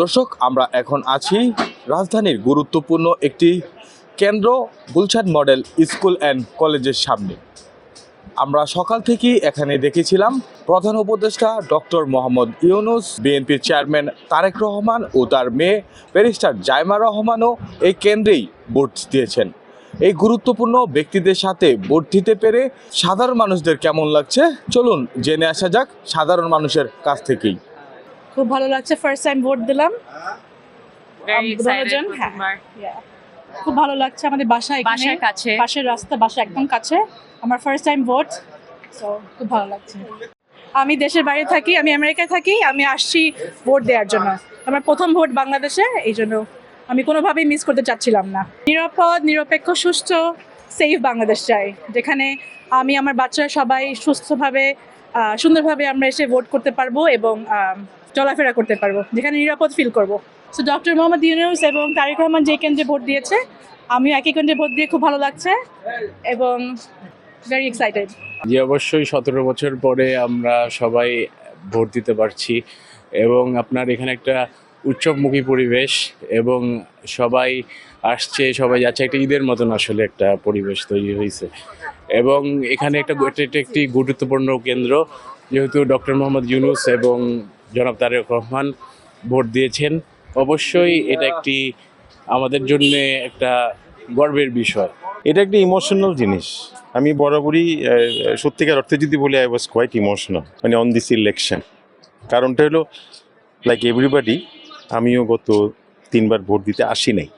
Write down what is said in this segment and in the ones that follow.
দর্শক, আমরা এখন আছি রাজধানীর গুরুত্বপূর্ণ একটি কেন্দ্র, গুলশান মডেল স্কুল অ্যান্ড কলেজের সামনে। আমরা সকাল থেকেই এখানে দেখেছিলাম প্রধান উপদেষ্টা ডক্টর মোহাম্মদ ইউনুস, বিএনপির চেয়ারম্যান তারেক রহমান ও তার মেয়ে ব্যারিস্টার জাইমা রহমানও এই কেন্দ্রেই ভোট দিয়েছেন। এই গুরুত্বপূর্ণ ব্যক্তিদের সাথে ভোট দিতে পেরে সাধারণ মানুষদের কেমন লাগছে? চলুন জেনে আসা যাক সাধারণ মানুষের কাছ থেকেই। খুব ভালো লাগছে। ফার্স্ট টাইম ভোট দিলাম। হ্যাঁ। খুব ভালো লাগছে আমাদের বাসা এখানে। বাসার কাছে। পাশের রাস্তা বাসা একদম কাছে। আমার ফার্স্ট টাইম ভোট সো খুব ভালো লাগছে। আমি দেশের বাইরে থাকি আমি আমেরিকায় থাকি আমি আসছি ভোট দেওয়ার জন্য। আমার প্রথম ভোট বাংলাদেশে এই জন্য আমি কোনোভাবেই মিস করতে চাচ্ছিলাম না। নিরাপদ নিরপেক্ষ সুস্থ সেফ বাংলাদেশ চাই। যেখানে আমি আমার বাচ্চারা সবাই সুস্থভাবে সুন্দরভাবে আমরা এসে ভোট করতে পারব এবং চলাফেরা করতে পারব, যেখানে নিরাপদ ফিল করব। সো ডক্টর মোহাম্মদ ইউনুস এবং তারেক রহমান যে কেন্দ্রে ভোট দিয়েছে, আমিও একই কেন্দ্রে ভোট দিয়ে খুব ভালো লাগছে এবং ভেরি এক্সাইটেড জি, অবশ্যই সতেরো বছর পরে আমরা সবাই ভোট দিতে পারছি এবং আপনার এখানে একটা উৎসবমুখী পরিবেশ এবং সবাই আসছে, সবাই যাচ্ছে। একটা ঈদের মতন আসলে একটা পরিবেশ তৈরি হয়েছে এবং এখানে একটা একটি গুরুত্বপূর্ণ কেন্দ্র। যেহেতু ডক্টর মোহাম্মদ ইউনুস এবং জনাব তারেক রহমান ভোট দিয়েছেন, অবশ্যই এটা একটি আমাদের জন্য একটা গর্বের বিষয়। এটা একটা ইমোশনাল জিনিস। আমি বরাবরই সত্যিকার অর্থে যদি বলি আই ওয়াজ কোয়াইট ইমোশনাল মানে অন দিস ইলেকশন কারণটা হলো লাইক এভরিবাডি আমিও গত তিনবার ভোট দিতে আসি নাই।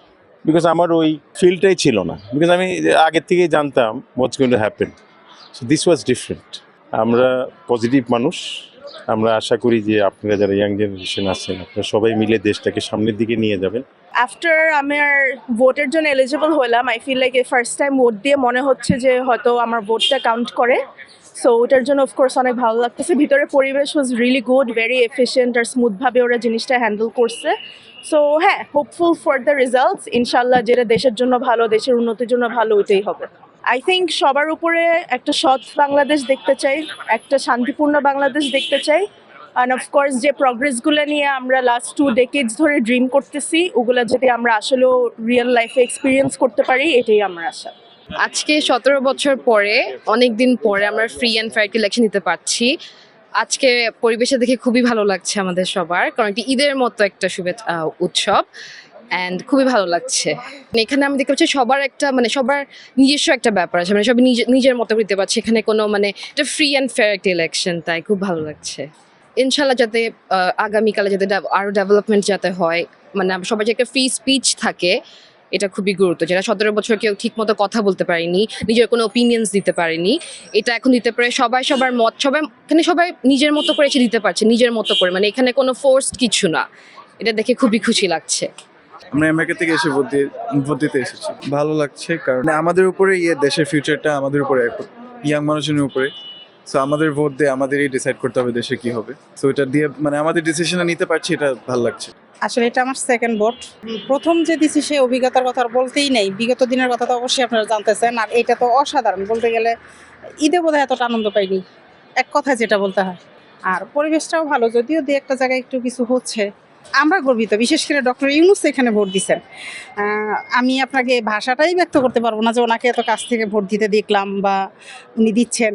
বিকজ আমার ওই ফিল্ডটাই ছিল না। বিকজ আমি আগের থেকেই জানতাম what's going to happen so this was different আমরা পজিটিভ মানুষ। আমরা আশা করি যে আপনারা যারা ইয়াং জেনারেশন আছেন, আপনারা সবাই মিলে দেশটাকে সামনের দিকে নিয়ে যাবেন। আফটার আমার ভোটের জন্য এলিজিবল হলাম I feel like first time vote দিয়ে মনে হচ্ছে যে হয়তো আমার ভোটটা কাউন্ট করে। সো ওটার জন্য অফকোর্স অনেক ভালো লাগতেছে। ভিতরে পরিবেশ was really good very efficient আর স্মুথভাবে ওরা জিনিসটা হ্যান্ডেল করছে। সো হ্যাঁ হোপফুল ফর দ্য রিজাল্টস ইনশাল্লাহ যেটা দেশের জন্য ভালো, দেশের উন্নতির জন্য ভালো, ওইটাই হবে। আই থিঙ্ক সবার উপরে একটা সৎ বাংলাদেশ দেখতে চাই, একটা শান্তিপূর্ণ বাংলাদেশ দেখতে চাই। অ্যান্ড অফকোর্স যে প্রগ্রেসগুলো নিয়ে আমরা লাস্ট টু ডেকেডস ধরে ড্রিম করতেছি, ওগুলো যদি আমরা আসলেও রিয়েল লাইফে এক্সপিরিয়েন্স করতে পারি, এটাই আমার আশা। আজকে সতেরো বছর পরে অনেক দিন পরে আমরা ফ্রি অ্যান্ড ফেয়ার ইলেকশন নিতে পারছি। আজকে পরিবেশে দেখে খুবই ভালো লাগছে আমাদের সবার, কারণ এটি ঈদের মতো একটা শুভেচ্ছা উৎসব অ্যান্ড খুবই ভালো লাগছে। এখানে আমি দেখতে পাচ্ছি সবার একটা মানে সবার নিজস্ব একটা ব্যাপার আছে মানে সবাই নিজে- নিজের মতো করে দিতে পারছে। এখানে কোনো মানে এটা ফ্রি অ্যান্ড ফেয়ার একটা ইলেকশন তাই খুব ভালো লাগছে। ইনশাল্লাহ যাতে আগামীকালে যাতে ডেভ- আরও ডেভেলপমেন্ট যাতে হয় মানে সবাই যে একটা ফ্রি স্পিচ থাকে এটা খুবই গুরুত্ব যেটা সতেরো বছর কেউ ঠিক মতো কথা বলতে পারেনি, নিজের কোনো ওপিনিয়ন্স দিতে পারেনি। এটা এখন দিতে পারে, সবাই সবার মত, সবাই, এখানে সবাই নিজের মতো করে এসে দিতে পারছে, নিজের মতো করে। মানে এখানে কোনো ফোর্স কিছু না। এটা দেখে খুবই খুশি লাগছে। আমরা আমেরিকা থেকে এসে ভোট দিয়ে, ভোট দিতে এসেছি। ভালো লাগছে, কারণ আমাদের উপরে ইয়ে দেশের ফিউচারটা আমাদের উপরে ইয়াং মানুষজনের উপরে। সো আমাদের ভোট দিয়ে আমাদেরই ডিসাইড করতে হবে দেশে কি হবে। সো এটা দিয়ে মানে আমাদের ডিসিশনটা নিতে পারছি, এটা ভালো লাগছে। আসলে এটা আমার সেকেন্ড ভোট প্রথম যে দিছি সেই অভিজ্ঞতার কথা বলতেই নেই। বিগত দিনের কথা তো অবশ্যই আপনারা জানতেছেন, আর এটা তো অসাধারণ। বলতে গেলে ঈদে বোধহয় এতটা আনন্দ পাইনি। এক কথায় যেটা বলতে হয়। আর পরিবেশটাও ভালো, যদিও দু একটা জায়গায় একটু কিছু হচ্ছে। আমরা গর্বিত, বিশেষ করে ডক্টর ইউনুস এখানে ভোট দিচ্ছেন আমি আপনাকে ভাষাটাই ব্যক্ত করতে পারব না যে ওনাকে এত কাছ থেকে ভোট দিতে দেখলাম বা উনি দিচ্ছেন।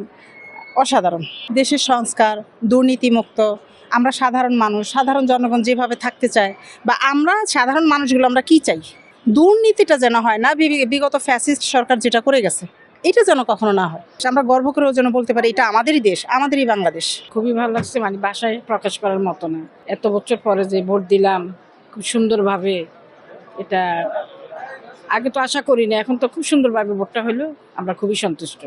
অসাধারণ। দেশের সংস্কার দুর্নীতিমুক্ত আমরা সাধারণ মানুষ সাধারণ জনগণ যেভাবে থাকতে চায় বা আমরা সাধারণ মানুষগুলো আমরা কি চাই? দুর্নীতিটা যেন হয় না বিগত ফ্যাসিস্ট সরকার যেটা করে গেছে এটা যেন কখনো না হয়। আমরা গর্ব করেও যেন বলতে পারি এটা আমাদেরই দেশ আমাদেরই বাংলাদেশ। খুবই ভালো লাগছে মানে বাসায় প্রকাশ করার মতো না। এত বছর পরে যে ভোট দিলাম খুব সুন্দরভাবে এটা আগে তো আশা করি না এখন তো খুব সুন্দরভাবে ভোটটা হলো আমরা খুবই সন্তুষ্ট।